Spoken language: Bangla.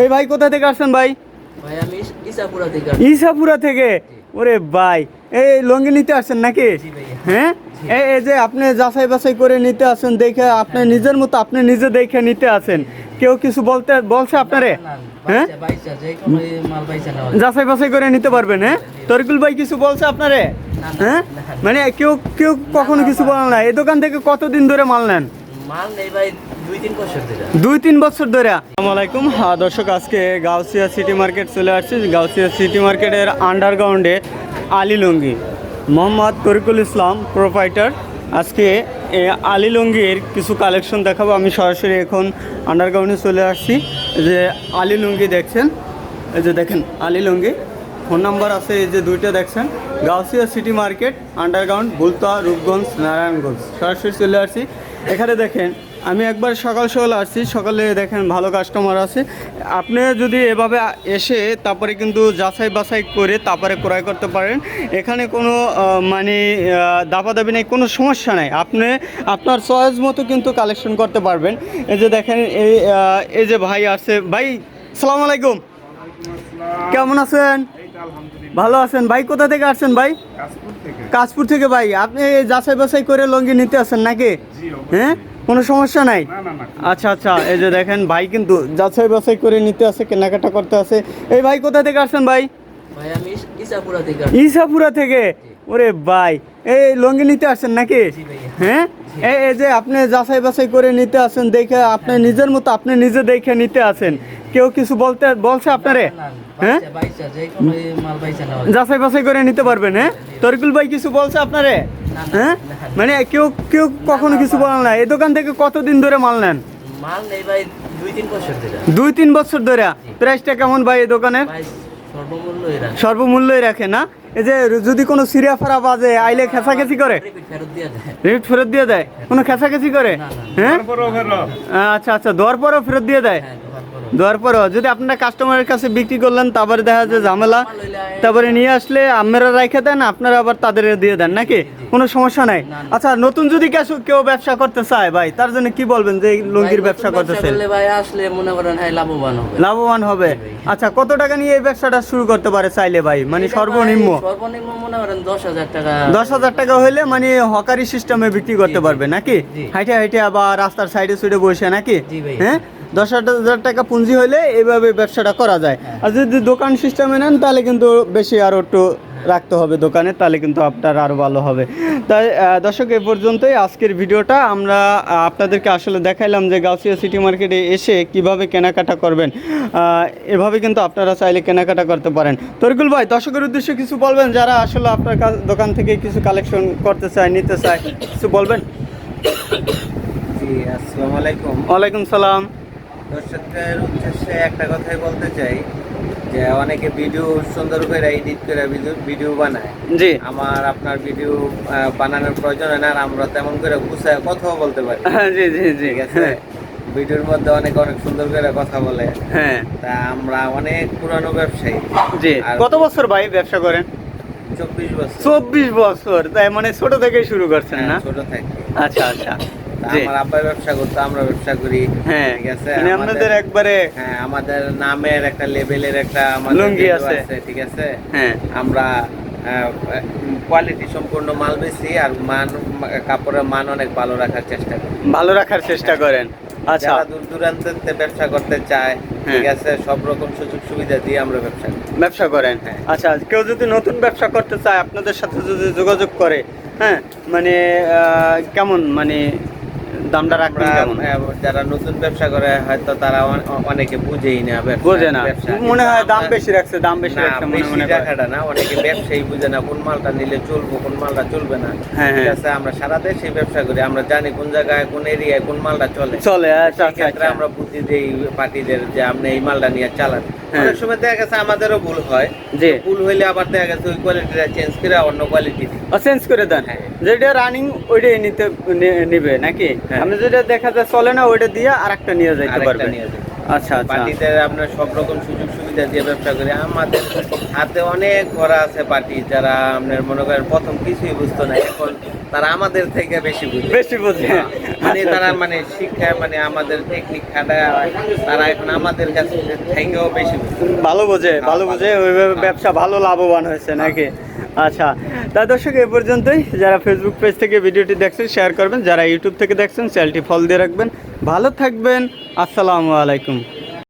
এই ভাই কোথা থেকে আসছেন ভাই? ভাই আমি ইসাপুরা থেকে ইসাপুরা থেকে? ওরে ভাই এই লঙ্গি নিতে আসছেন নাকি? হ্যাঁ? এই যে আপনি যাচাই বাছাই করে নিতে আসেন দেখে আপনি নিজের মতো আপনি নিজে দেখে নিতে আসেন কেউ কিছু বলতে বলছে আপনারে? হ্যাঁ। যাচাই বাছাই করে নিতে পারবেন হ্যাঁ? তরিকুল ভাই কিছু বলছে আপনারে? হ্যাঁ? মানে কেউ কেউ কখনো কিছু বলেন না। এই দোকান থেকে কতদিন ধরে মাল নেন? মাল নেই ভাই দুই তিন বছর ধরে। দুই তিন বছর ধরে। আসসালামু আলাইকুম। হ্যাঁ দর্শক, আজকে গাউসিয়া সিটি মার্কেট চলে আসছি। গাউসিয়া সিটি মার্কেটের আন্ডারগ্রাউন্ডে আলী লুঙ্গি। মোহাম্মদ তরিকুল ইসলাম প্রোপাইটার আজকে, এ, আলী লুঙ্গির কিছু কালেকশন দেখাবো। আমি সরাসরি এখন আন্ডারগ্রাউন্ডে চলে আসছি। যে আলী লুঙ্গি দেখছেন? এই যে দেখেন, আলী লুঙ্গি। ফোন নাম্বার আছে, এই যে দুইটা দেখছেন। Gausia city market, underground, Bulta, Rupganj, Narayanganj. সরাসরি চলে আসছি। এখানে দেখেন আমি একবার সকাল সকাল আসছি সকালে দেখেন ভালো কাস্টমার আছে। আপনি যদি এভাবে এসে তারপরে কিন্তু যাচাই বাছাই করে তারপরে ক্রয় করতে পারেন। এখানে কোনো মানে দাপাদাবি নেই কোনো সমস্যা নাই। আপনি আপনার চয়েস মতো কিন্তু কালেকশন করতে পারবেন। এই যে দেখেন এই এই যে ভাই আছে। ভাই সালাম আলাইকুম। কেমন আছেন? ভালো আছেন। ভাই কোথা থেকে আসছেন ভাই? কাশপুর থেকে। ভাই। আপনি যাচাই বাছাই করে লঙ্গি নিতে আসেন নাকি? হ্যাঁ? কোনো সমস্যা নাই? আচ্ছা আচ্ছা এই যে দেখেন ভাই কিন্তু যাচাই বাছাই করে নিতে আসে কেনাকাটা করতে আছে এই ভাই কোথা থেকে আসছেন ভাই? ভাই ইসাপুরা থেকে আসছি। ইসাপুরা থেকে? ওরে ভাই এই লঙ্গি নিতে আসছেন নাকি হ্যাঁ? এই এই যে আপনি যাচাই বাছাই করে নিতে আসেন দেখে আপনি নিজের মতো আপনি নিজে দেখে নিতে আসেন। কেউ কিছু বলতে বলছে আপনারে? হ্যাঁ। যাচাই বাছাই করে নিতে পারবেন হ্যাঁ? তরিকুল ভাই কিছু বলছে আপনারে? হ্যাঁ? মানে কেউ কেউ কখনো কিছু বলেন না। এই দোকান থেকে কতদিন ধরে মাল নেন? মাল নেই ভাই দুই তিন বছর ধরে। দুই তিন বছর ধরে। প্রাইসটা কেমন ভাই এই দোকানের? সর্বমূল্যই রাখে। না? এই যে যদি কোনো সিরিয়া ফারা বাজে আইলে খেসাখেসি করে? রিপিট ফেরত দিয়ে দেয়। রেট ফেরত দিয়ে দেয়? কোনো খেসাখেসি করে। হ্যাঁ? আচ্ছা আচ্ছা দেওয়ার পরেও ফেরত দিয়ে দেয়? হ্যাঁ। দেওয়ার পরেও যদি আপনারা কাস্টমারের কাছে বিক্রি করলেন তারপরে দেখা যায় ঝামেলা। তারপরে নিয়ে আসলে আপনারা রাইখে দেন আপনারা আবার তাদের দিয়ে দেন নাকি? কোনো সমস্যা নাই। আচ্ছা নতুন যদি কেউ- কেউ ব্যবসা করতে চায় ভাই তার জন্য কি বলবেন যে লুঙ্গির ব্যবসা করতে করলে ভাই আসলে মনে করেন হ্যাঁ লাভবান হবে। লাভবান হবে। আচ্ছা কত টাকা নিয়ে এই ব্যবসাটা শুরু করতে পারে চাইলে ভাই? মানে সর্বনিম্ন? সর্বনিম্ন মনে করেন দশ হাজার টাকা। দশ হাজার টাকা হলে মানে হকারি সিস্টেমে বিক্রি করতে পারবে নাকি। হাইটে হাইটে আবার রাস্তার সাইডে সুইডে বসে নাকি? হ্যাঁ? দশ হাজার টাকা পুঁজি হলে এইভাবে ব্যবসাটা করা যায়। হ্যাঁ। আর যদি দোকান সিস্টেমে নেন তাহলে কিন্তু বেশি আরও একটু রাখতে হবে দোকানে তাহলে কিন্তু আপনার আরও ভালো হবে। তাই দর্শক এ পর্যন্তই আজকের ভিডিওটা। আমরা আপনাদেরকে আসলে দেখাইলাম যে গাউসিয়া সিটি মার্কেটে এসে কীভাবে কেনাকাটা করবেন। এভাবে কিন্তু আপনারা চাইলে কেনাকাটা করতে পারেন। তরিকুল ভাই দর্শকের উদ্দেশ্যে কিছু বলবেন? যারা আসলে আপনার দোকান থেকে কিছু কালেকশন করতে চায় নিতে চায় কিছু বলবেন? জি আসসালামু আলাইকুম। ওয়ালাইকুম সালাম। দর্শকদের উদ্দেশ্যে একটা কথাই বলতে চাই যে অনেকে ভিডিও সুন্দর করে এডিট করে ভিডিও বানায়। জি। আমার আপনার ভিডিও বানানোর প্রয়োজন হয় না আর আমরা তেমন করে গুছায় কথাও বলতে পারি। জি জি জি। ঠিক আছে? ভিডিওর মধ্যে অনেক অনেক সুন্দর করে কথা বলে। হ্যাঁ। তা আমরা অনেক পুরানো ব্যবসায়ী। জি। কত বছর ভাই ব্যবসা করেন? চব্বিশ বছর। চব্বিশ বছর। তাই মানে ছোট থেকে শুরু করছেন না? হ্যাঁ, ছোট থাকি। আচ্ছা আচ্ছা। আমার আব্বাই ব্যবসা করতো আমরা ব্যবসা করি। হ্যাঁ ঠিক আছে? মানে আপনাদের একবারে হ্যাঁ আমাদের নামের একটা লেভেলের একটা লুঙ্গি আছে। ঠিক আছে? হ্যাঁ। আমরা কোয়ালিটি সম্পূর্ণ মাল বেশি আর মান কাপড়ের মান অনেক ভালো রাখার চেষ্টা করি। ভালো রাখার চেষ্টা করেন। আচ্ছা। দূর দূরান্তে ব্যবসা করতে চায় ঠিক আছে? সব রকম সুযোগ সুবিধা দিয়ে আমরা ব্যবসা ব্যবসা করেন। হ্যাঁ। আচ্ছা কেউ যদি নতুন ব্যবসা করতে চায় আপনাদের সাথে যদি যোগাযোগ করে হ্যাঁ? মানে কেমন মানে দামটা রাখবেন কেমন যারা নতুন ব্যবসা করে হয়তো তারা অনেকে বুঝেই না বোঝে না মনে হয় দাম বেশি রাখছে দাম বেশি রাখছে মনে মনে। না অনেকে ব্যবসায়ী বুঝে না কোন মালটা নিলে চলবো কোন মালটা চলবে না হ্যাঁ, ঠিক হ্যাঁ। আছে আমরা সারা দেশে ব্যবসা করি আমরা জানি কোন জায়গায় কোন এরিয়ায় কোন মালটা চলে চলে আচ্ছা আচ্ছা আচ্ছা আমরা বুদ্ধি দেই পার্টিদের যে আপনি এই মালটা নিয়ে চালান হ্যাঁ। অনেক সময় দেখা গেছে আমাদেরও ভুল হয় যে ভুল হইলে আবার দেখা গেছে ওই কোয়ালিটিটা চেঞ্জ করে অন্য কোয়ালিটি চেঞ্জ করে দেন হ্যাঁ। যেটা রানিং ওইটাই নিতে নিবে নাকি হ্যাঁ। আপনি যেটা দেখা যায় চলে না ওইটা দিয়ে আরেকটা নিয়ে যাইতে পারবেন নিয়ে যাই আচ্ছা পার্টিতে আপনার সব রকম সুযোগ সুবিধা দিয়ে ব্যবসা করি। আমাদের হাতে অনেক ঘোরা আছে পার্টি যারা আপনার মনে করেন প্রথম কিছুই বুঝতো না। এখন তারা আমাদের থেকে বেশি বুঝে। বেশি বোঝে। মানে আচ্ছা, তারা। মানে শিক্ষা মানে আমাদের টেকনিক খাটায় তারা এখন আমাদের কাছে থেকেও বেশি ভালো বোঝে ভালো বোঝে ওইভাবে ব্যবসা ভালো লাভবান হয়েছে নাকি? আচ্ছা তা দর্শক এ পর্যন্তই। যারা ফেসবুক পেজ থেকে ভিডিওটি দেখছেন শেয়ার করবেন। যারা ইউটিউব থেকে দেখছেন চ্যানেলটি ফলো দিয়ে রাখবেন। ভালো থাকবেন। আসসালামু আলাইকুম।